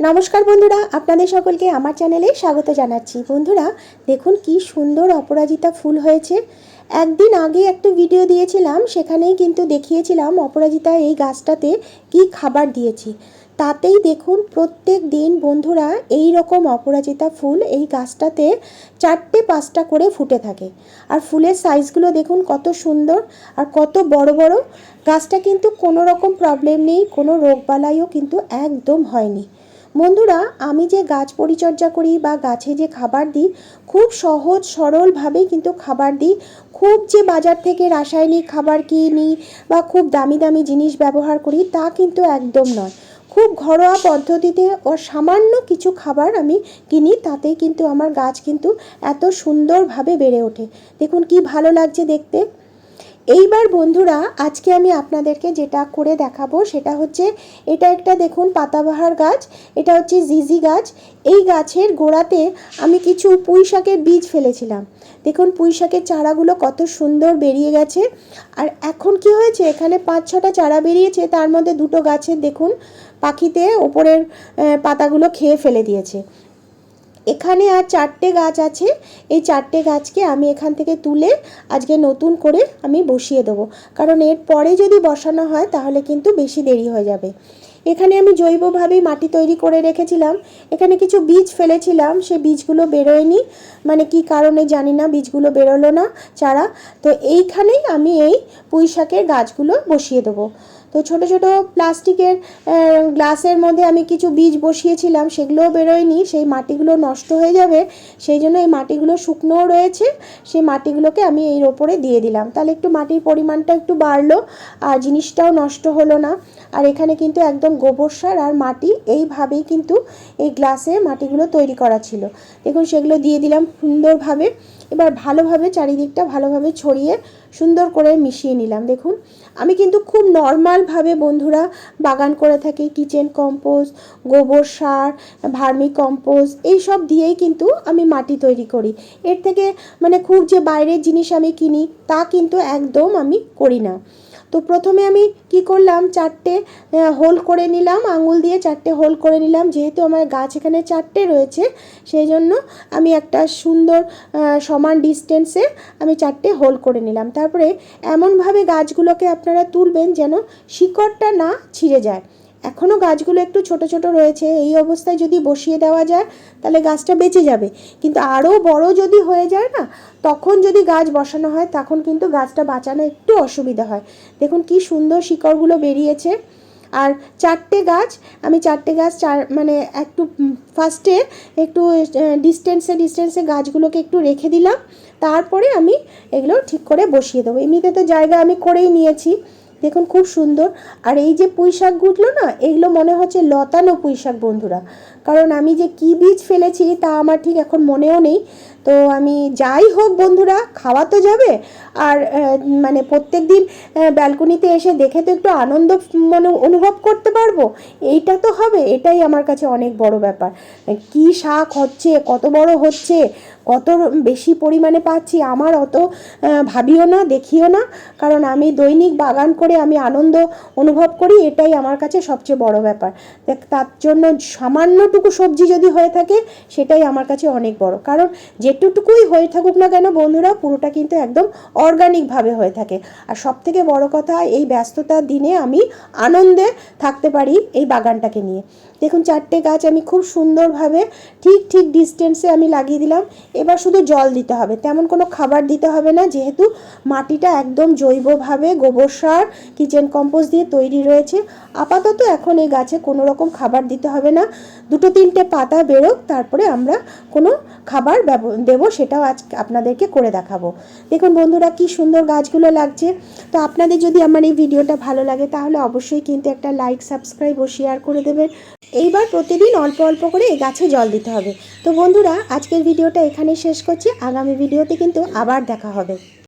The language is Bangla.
নমস্কার বন্ধুরা, আপনাদের সকলকে আমার চ্যানেলে স্বাগত জানাচ্ছি। বন্ধুরা, দেখুন কি সুন্দর অপরাজিতা ফুল হয়েছে। একদিন আগে একটা ভিডিও দিয়েছিলাম, সেখানেই কিন্তু দেখিয়েছিলাম অপরাজিতা এই গাছটাতে কি খাবার দিয়েছি। তাতেই দেখুন প্রত্যেক দিন বন্ধুরা এই রকম অপরাজিতা ফুল এই গাছটাতে চারটে পাঁচটা করে ফুটে থাকে। আর ফুলের সাইজগুলো দেখুন কত সুন্দর আর কত বড় বড়। গাছটা কিন্তু কোনো রকম প্রবলেম নেই, কোনো রোগবালাইও কিন্তু একদম হয়নি। বন্ধুরা, আমি যে গাছ পরিচর্যা করি বা গাছে যে খাবার দিই, খুব সহজ, সরলভাবে কিন্তু খাবার দিই। খুব যে বাজার থেকে রাসায়নিক খাবার কিনি বা খুব দামি দামি জিনিস ব্যবহার করি, তা কিন্তু একদম নয়। খুব ঘরোয়া পদ্ধতিতে ও সামান্য কিছু খাবার আমি কিনি, তাতেই কিন্তু আমার গাছ কিন্তু এত সুন্দরভাবে বেড়ে ওঠে। দেখুন কি ভালো লাগছে দেখতে। এইবার বন্ধুরা, আজকে আমি আপনাদেরকে যেটা করে দেখাবো সেটা হচ্ছে, এটা একটা দেখুন পাতাবাহার গাছ, এটা হচ্ছে জিজি গাছ। এই গাছের গোড়াতে আমি কিছু পুঁই শাকের বীজ ফেলেছিলাম। দেখুন পুঁই শাকের চারাগুলো কত সুন্দর বেরিয়ে গেছে। আর এখন কি হয়েছে, এখানে পাঁচ ছটা চারা বেরিয়েছে, তার মধ্যে দুটো গাছের দেখুন পাখিতে ওপরের পাতাগুলো খেয়ে ফেলে দিয়েছে। এখানে আর চারটে গাছ আছে। এই চারটে গাছকে আমি এখান থেকে তুলে আজকে নতুন করে আমি বসিয়ে দেবো। কারণ এর পরে যদি বসানো হয়, তাহলে কিন্তু বেশি দেরি হয়ে যাবে। এখানে আমি জৈবভাবেই মাটি তৈরি করে রেখেছিলাম। এখানে কিছু বীজ ফেলেছিলাম, সে বীজগুলো বেরোয়নি। মানে কি কারণে জানি না, বীজগুলো বেরোলো না চারা। তো এইখানেই আমি এই পুঁই শাকের গাছগুলো বসিয়ে দেবো। তো ছোট ছোট প্লাস্টিকের গ্লাসের মধ্যে আমি কিছু বীজ বসিয়েছিলাম, সেগুলোও বেরোয়নি, সেই মাটিগুলো নষ্ট হয়ে যাবে, সেই জন্য এই মাটিগুলো শুকনোও রয়েছে, সেই মাটিগুলোকে আমি এর ওপরে দিয়ে দিলাম। তাহলে একটু মাটির পরিমাণটা একটু বাড়লো, আর জিনিসটাও নষ্ট হলো না। আর এখানে কিন্তু একদম গোবর সার আর মাটি, এইভাবেই কিন্তু এই গ্লাসে মাটিগুলো তৈরি করা ছিল। দেখুন, সেগুলো দিয়ে দিলাম সুন্দরভাবে। এবার ভালোভাবে চারিদিকটা ভালোভাবে ছড়িয়ে সুন্দর করে মিশিয়ে নিলাম। দেখুন, আমি কিন্তু খুব নর্মালভাবে বন্ধুরা বাগান করে থাকি। কিচেন কম্পোস্ট, গোবর সার, ভার্মি কম্পোস্ট এইসব দিয়েই কিন্তু আমি মাটি তৈরি করি। এর থেকে মানে খুব যে বাইরের জিনিস আমি কিনি তা কিন্তু একদম আমি করি না। তো প্রথমে আমি কি করলাম, চারটে হোল করে নিলাম, আঙুল দিয়ে চারটে হোল করে নিলাম, যেহেতু আমার গাছ এখানে চারটে রয়েছে, সেই জন্য আমি একটা সুন্দর সমান ডিস্টেন্সে আমি চারটে হোল করে নিলাম। তারপরে এমনভাবে গাছগুলোকে আপনারা তুলবেন যেন শিকড়টা না ছিঁড়ে যায়। এখনও গাছগুলো একটু ছোট ছোট রয়েছে, এই অবস্থায় যদি বসিয়ে দেওয়া যায়, তাহলে গাছটা বেঁচে যাবে। কিন্তু আরও বড় যদি হয়ে যায় না, তখন যদি গাছ বসানো হয়, তখন কিন্তু গাছটা বাঁচানো একটু অসুবিধা হয়। দেখুন কি সুন্দর শিকড়গুলো বেরিয়েছে। আর চারটে গাছ, আমি চারটে গাছ চার মানে একটু ফার্স্টে একটু ডিস্টেন্সে ডিস্টেন্সে গাছগুলোকে একটু রেখে দিলাম। তারপরে আমি এগুলো ঠিক করে বসিয়ে দেবো। এমনিতে তো জায়গা আমি করেই নিয়েছি। দেখুন খুব সুন্দর। আর এই যে পুঁই শাকগুলো না, এগুলো মনে হচ্ছে লতানো পুঁই শাক বন্ধুরা। কারণ আমি যে কী বীজ ফেলেছি তা আমার ঠিক এখন মনেও নেই। তো আমি যাই হোক বন্ধুরা, খাওয়া তো যাবে। আর মানে প্রত্যেক দিন ব্যালকনিতে এসে দেখে তো একটু আনন্দ মানে অনুভব করতে পারব। এইটা তো হবে, এটাই আমার কাছে অনেক বড় ব্যাপার। কি শাক হচ্ছে, কত বড় হচ্ছে, কত বেশি পরিমাণে পাচ্ছি, আমার অত ভাবিও না, দেখিও না। কারণ আমি দৈনিক বাগান করে আমি আনন্দ অনুভব করি, এটাই আমার কাছে সবচেয়ে বড় ব্যাপার। তার জন্য সামান্যটুকু সবজি যদি হয়ে থাকে, সেটাই আমার কাছে অনেক বড়। কারণ যেটুকুই হয়ে থাকুক না কেন বন্ধুরা, পুরোটা কিন্তু একদম অর্গানিকভাবে হয়ে থাকে। আর সব থেকে বড় কথা, এই ব্যস্ততার দিনে আমি আনন্দে থাকতে পারি এই বাগানটাকে নিয়ে। দেখুন, চারটে গাছ আমি খুব সুন্দরভাবে ঠিক ঠিক ডিস্টেন্সে আমি লাগিয়ে দিলাম। এবার শুধু জল দিতে হবে। তেমন কোনো খাবার দিতে হবে না, যেহেতু মাটিটা একদম জৈবভাবে গোবর সার কিচেন কম্পোজ দিয়ে তৈরি রয়েছে। আপাতত এখন এই গাছে কোনো রকম খাবার দিতে হবে না। দুটো তিনটে পাতা বেরোক, তারপরে আমরা কোনো খাবার দেবো সেটাও আজ আপনাদেরকে করে দেখাবো। দেখুন বন্ধুরা, কি সুন্দর গাছগুলো লাগছে। তো আপনাদের যদি আমার এই ভিডিওটা ভালো লাগে, তাহলে অবশ্যই কিন্তু একটা লাইক, সাবস্ক্রাইব ও শেয়ার করে দেবেন। এইবার প্রতিদিন অল্প অল্প করে এই গাছে জল দিতে হবে। তো বন্ধুরা, আজকের ভিডিওটা এখানেই শেষ করছি। আগামী ভিডিওতে কিন্তু আবার দেখা হবে।